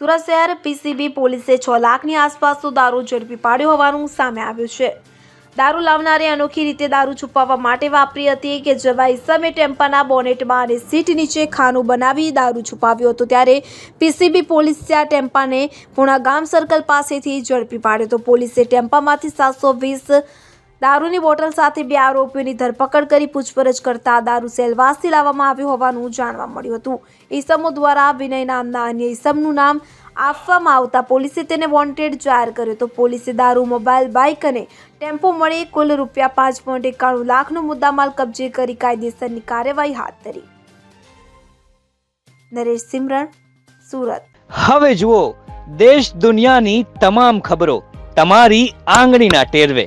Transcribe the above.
સુરત શહેર પીસીબી પોલીસે છ લાખની આસપાસનો દારૂ ઝડપી પાડ્યો હોવાનું સામે આવ્યું છે. દારૂ લાવનારે અનોખી રીતે દારૂ છુપાવવા માટે વાપરી હતી કે જેવા ઇસમે ટેમ્પાના બોનેટમાં અને સીટ નીચે ખાનું બનાવી દારૂ છુપાવ્યો હતો ત્યારે પીસીબી પોલીસે આ ટેમ્પાને પૂણા ગામ સર્કલ પાસેથી ઝડપી પાડ્યો તો પોલીસે ટેમ્પામાંથી સાતસો વીસ દારૂની બોટલ સાથે બે આરોપીઓની ધરપકડ કરી પૂછપરછ કરતા દારૂ સેલવાસથી લાવવામાં આવ્યું હોવાનું જાણવા મળ્યું હતું. ઈસમો દ્વારા વિનય નામના અન્ય ઈસમનું નામ આપવામાં આવતા પોલીસે તેને વોન્ટેડ જાહેર કર્યો તો પોલીસે દારૂ, મોબાઈલ, બાઇક અને ટેમ્પો મળી કુલ રૂપિયા પાંચ પોઈન્ટ એકાણું લાખનો મુદ્દામાલ કબજે કરી કાયદેસરની કાર્યવાહી હાથ ધરી. નરેશ સિમરણ, સુરત. હવે જુઓ, દેશ દુનિયાની તમામ ખબરો તમારી આંગળીના ટેરવે.